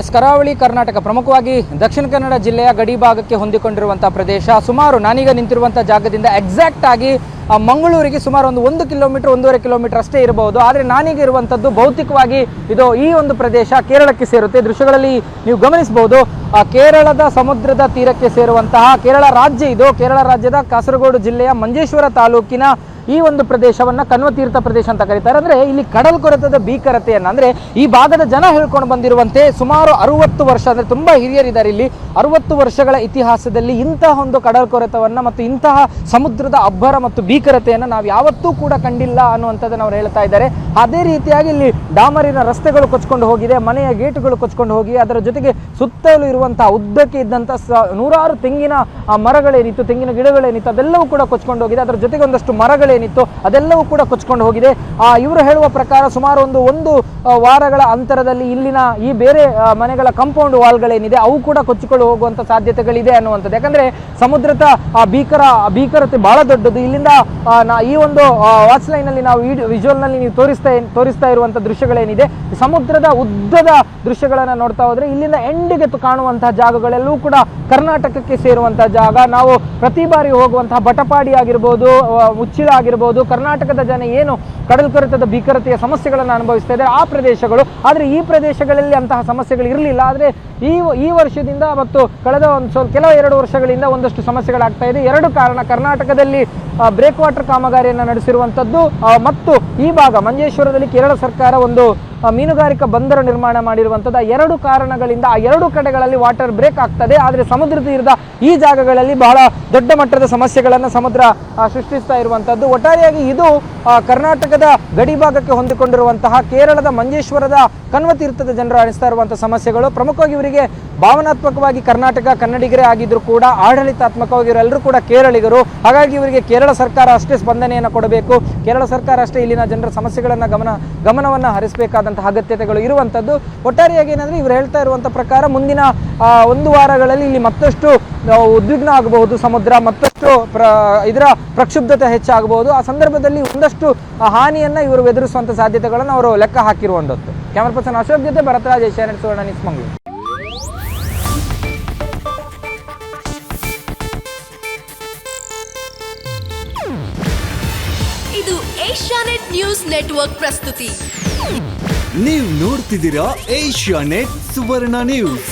S ಕರಾವಳಿ ಕರ್ನಾಟಕ ಪ್ರಮುಖವಾಗಿ ದಕ್ಷಿಣ ಕನ್ನಡ ಜಿಲ್ಲೆಯ ಗಡಿ ಭಾಗಕ್ಕೆ ಹೊಂದಿಕೊಂಡಿರುವಂತಹ ಪ್ರದೇಶ. ಸುಮಾರು ನಾನೀಗ ನಿಂತಿರುವಂತಹ ಜಾಗದಿಂದ ಎಕ್ಸಾಕ್ಟ್ ಆಗಿ ಮಂಗಳೂರಿಗೆ ಸುಮಾರು ಒಂದು ಒಂದು ಕಿಲೋಮೀಟರ್, ಒಂದೂವರೆ ಕಿಲೋಮೀಟರ್ ಅಷ್ಟೇ ಇರಬಹುದು. ಆದರೆ ನಾನೀಗ ಇರುವಂಥದ್ದು ಭೌತಿಕವಾಗಿ ಇದು ಈ ಒಂದು ಪ್ರದೇಶ ಕೇರಳಕ್ಕೆ ಸೇರುತ್ತೆ. ದೃಶ್ಯಗಳಲ್ಲಿ ನೀವು ಗಮನಿಸಬಹುದು ಕೇರಳದ ಸಮುದ್ರದ ತೀರಕ್ಕೆ ಸೇರುವಂತಹ ಕೇರಳ ರಾಜ್ಯ ಇದು. ಕೇರಳ ರಾಜ್ಯದ ಕಾಸರಗೋಡು ಜಿಲ್ಲೆಯ ಮಂಜೇಶ್ವರ ತಾಲೂಕಿನ ಈ ಒಂದು ಪ್ರದೇಶವನ್ನ ಕಣ್ವತೀರ್ಥ ಪ್ರದೇಶ ಅಂತ ಕರೀತಾರೆ. ಅಂದ್ರೆ ಇಲ್ಲಿ ಕಡಲ್ ಕೊರೆತದ ಭೀಕರತೆಯನ್ನ, ಅಂದ್ರೆ ಈ ಭಾಗದ ಜನ ಹೇಳ್ಕೊಂಡು ಬಂದಿರುವಂತೆ ಸುಮಾರು ಅರವತ್ತು ವರ್ಷ, ಅಂದ್ರೆ ತುಂಬಾ ಹಿರಿಯರಿದ್ದಾರೆ ಇಲ್ಲಿ, ಅರವತ್ತು ವರ್ಷಗಳ ಇತಿಹಾಸದಲ್ಲಿ ಇಂತಹ ಒಂದು ಕಡಲ್ ಕೊರೆತವನ್ನ ಮತ್ತು ಇಂತಹ ಸಮುದ್ರದ ಅಬ್ಬರ ಮತ್ತು ಭೀಕರತೆಯನ್ನ ನಾವು ಯಾವತ್ತೂ ಕೂಡ ಕಂಡಿಲ್ಲ ಅನ್ನುವಂಥದ್ದನ್ನ ಅವ್ರು ಹೇಳ್ತಾ ಇದ್ದಾರೆ. ಅದೇ ರೀತಿಯಾಗಿ ಇಲ್ಲಿ ಡಾಮರಿನ ರಸ್ತೆಗಳು ಕೊಚ್ಕೊಂಡು ಹೋಗಿದೆ, ಮನೆಯ ಗೇಟುಗಳು ಕೊಚ್ಕೊಂಡು ಹೋಗಿ, ಅದರ ಜೊತೆಗೆ ಸುತ್ತಲೂ ಇರುವಂತಹ ಉದ್ದಕ್ಕೆ ಇದ್ದಂತಹ ಸ- ನೂರಾರು ತೆಂಗಿನ ಮರಗಳೇನಿತ್ತು, ತೆಂಗಿನ ಗಿಡಗಳೇನಿತ್ತು, ಅದೆಲ್ಲವೂ ಕೂಡ ಕೊಚ್ಕೊಂಡು ಹೋಗಿದೆ. ಅದರ ಜೊತೆಗೆ ಒಂದಷ್ಟು ಮರಗಳೇನಿತ್ತು ಅದೆಲ್ಲವೂ ಕೂಡ ಕೊಚ್ಕೊಂಡು ಹೋಗಿದೆ. ಆ, ಇವರು ಹೇಳುವ ಪ್ರಕಾರ ಸುಮಾರು ಒಂದು ಒಂದು ವಾರಗಳ ಅಂತರದಲ್ಲಿ ಇಲ್ಲಿನ ಈ ಬೇರೆ ಮನೆಗಳ ಕಾಂಪೌಂಡ್ ವಾಲ್ಗಳೇನಿದೆ ಅವು ಕೂಡ ಕೊಚ್ಚಿಕೊಂಡು ಹೋಗುವಂತ ಸಾಧ್ಯತೆಗಳಿದೆ ಅನ್ನುವಂಥದ್ದು. ಯಾಕಂದ್ರೆ ಸಮುದ್ರದ ಭೀಕರ ಭೀಕರತೆ ಬಹಳ ದೊಡ್ಡದು. ಇಲ್ಲಿಂದ ಈ ಒಂದು ವಾಚ್ ಅಲ್ಲಿ ನಾವು ವಿಜುವಲ್ನಲ್ಲಿ ನೀವು ತೋರಿಸ್ತಾ ತೋರಿಸ್ತಾ ಇರುವಂತ ದೃಶ್ಯಗಳೇನಿದೆ ಸಮುದ್ರದ ಉದ್ದದ ದೃಶ್ಯಗಳನ್ನ ನೋಡ್ತಾ ಹೋದ್ರೆ ಇಲ್ಲಿಂದ ಎಂಡಿಗೆ ಕಾಣುವಂತಹ ಜಾಗಗಳೆಲ್ಲವೂ ಕೂಡ ಕರ್ನಾಟಕಕ್ಕೆ ಸೇರುವಂತಹ ಜಾಗ. ನಾವು ಪ್ರತಿ ಬಾರಿ ಹೋಗುವಂತಹ ಬಟಪಾಡಿ ಆಗಿರ್ಬೋದು ಮುಚ್ಚಿಲ ಆಗಿರ್ಬೋದು. ಕರ್ನಾಟಕದ ಜನ ಏನು ಕಡಲ್ ಕೊರೆತದ ಭೀಕರತೆಯ ಸಮಸ್ಯೆಗಳನ್ನು ಅನುಭವಿಸ್ತಾ ಇದ್ದಾರೆ ಆ ಪ್ರದೇಶಗಳು. ಆದರೆ ಈ ಪ್ರದೇಶಗಳಲ್ಲಿ ಅಂತಹ ಸಮಸ್ಯೆಗಳು ಇರಲಿಲ್ಲ. ಆದರೆ ಈ ಈ ವರ್ಷದಿಂದ ಮತ್ತು ಕಳೆದ ಒಂದು ಕೆಲವು ಎರಡು ವರ್ಷಗಳಿಂದ ಒಂದಷ್ಟು ಸಮಸ್ಯೆಗಳಾಗ್ತಾ ಇದೆ. ಎರಡು ಕಾರಣ ಕರ್ನಾಟಕದಲ್ಲಿ ಬ್ರೇಕ್ ವಾಟರ್ ಕಾಮಗಾರಿಯನ್ನು ನಡೆಸಿರುವಂಥದ್ದು ಮತ್ತು ಈ ಭಾಗ ಮಂಜೇಶ್ವರದಲ್ಲಿ ಕೇರಳ ಸರ್ಕಾರ ಒಂದು ಮೀನುಗಾರಿಕಾ ಬಂದರ ನಿರ್ಮಾಣ ಮಾಡಿರುವಂಥದ್ದು ಎರಡು ಕಾರಣಗಳಿಂದ ಆ ಎರಡು ಕಡೆಗಳಲ್ಲಿ ವಾಟರ್ ಬ್ರೇಕ್ ಆಗ್ತದೆ. ಆದರೆ ಸಮುದ್ರ ತೀರದ ಈ ಜಾಗಗಳಲ್ಲಿ ಬಹಳ ದೊಡ್ಡ ಮಟ್ಟದ ಸಮಸ್ಯೆಗಳನ್ನು ಸಮುದ್ರ ಸೃಷ್ಟಿಸ್ತಾ ಇರುವಂಥದ್ದು ಒಟ್ಟಾರೆಯಾಗಿ ಇದು ಆ, ಕರ್ನಾಟಕದ ಗಡಿ ಭಾಗಕ್ಕೆ ಹೊಂದಿಕೊಂಡಿರುವಂತಹ ಕೇರಳದ ಮಂಜೇಶ್ವರದ ಕಣ್ವತೀರ್ಥದ ಜನರು ಅನಿಸ್ತಾ ಇರುವಂತಹ ಸಮಸ್ಯೆಗಳು. ಪ್ರಮುಖವಾಗಿ ಇವರಿಗೆ ಭಾವನಾತ್ಮಕವಾಗಿ ಕರ್ನಾಟಕ ಕನ್ನಡಿಗರೇ ಆಗಿದ್ರು ಕೂಡ, ಆಡಳಿತಾತ್ಮಕವಾಗಿ ಇವರೆಲ್ಲರೂ ಕೂಡ ಕೇರಳಿಗರು. ಹಾಗಾಗಿ ಇವರಿಗೆ ಕೇರಳ ಸರ್ಕಾರ ಅಷ್ಟೇ ಸ್ಪಂದನೆಯನ್ನು ಕೊಡಬೇಕು. ಕೇರಳ ಸರ್ಕಾರ ಅಷ್ಟೇ ಇಲ್ಲಿನ ಜನರ ಸಮಸ್ಯೆಗಳನ್ನು ಗಮನ, ಗಮನವನ್ನು ಹರಿಸಬೇಕಾದಂತಹ ಅಗತ್ಯತೆಗಳು ಇರುವಂಥದ್ದು ಒಟ್ಟಾರೆಯಾಗಿ ಏನಂದ್ರೆ ಇವರು ಹೇಳ್ತಾ ಇರುವಂಥ ಪ್ರಕಾರ ಮುಂದಿನ ಒಂದು ವಾರಗಳಲ್ಲಿ ಇಲ್ಲಿ ಮತ್ತಷ್ಟು ಉದ್ವಿಗ್ನ ಆಗಬಹುದು ಸಮುದ್ರ ಮತ್ತಷ್ಟು ಪ್ರ ಇದರ ಪ್ರಕ್ಷುಬ್ಧತೆ ಹೆಚ್ಚಾಗಬಹುದು. ಆ ಸಂದರ್ಭದಲ್ಲಿ ಒಂದಷ್ಟು ಆ, ಹಾನಿಯನ್ನ ಇವರು ಎದುರಿಸುವಂಥ ಸಾಧ್ಯತೆಗಳನ್ನು ಅವರು ಲೆಕ್ಕ ಹಾಕಿರುವಂಥದ್ದು ಕ್ಯಾಮರಾ ಪರ್ಸನ್ ಅಶೋಕ್ ಜೊತೆ ಭರತರಾಜ್ ಏಷ್ಯಾನೆಟ್ ಸುವರ್ಣ ನಿಸ್ ಮಂಗಳೂರು ಇದು ಏಷ್ಯಾನೆಟ್ ನ್ಯೂಸ್ ನೆಟ್ವರ್ಕ್ ಪ್ರಸ್ತುತಿ. ನೀವು ನೋಡ್ತಿದ್ದೀರಾ ಏಷ್ಯಾನೆಟ್ ಸುವರ್ಣ ನ್ಯೂಸ್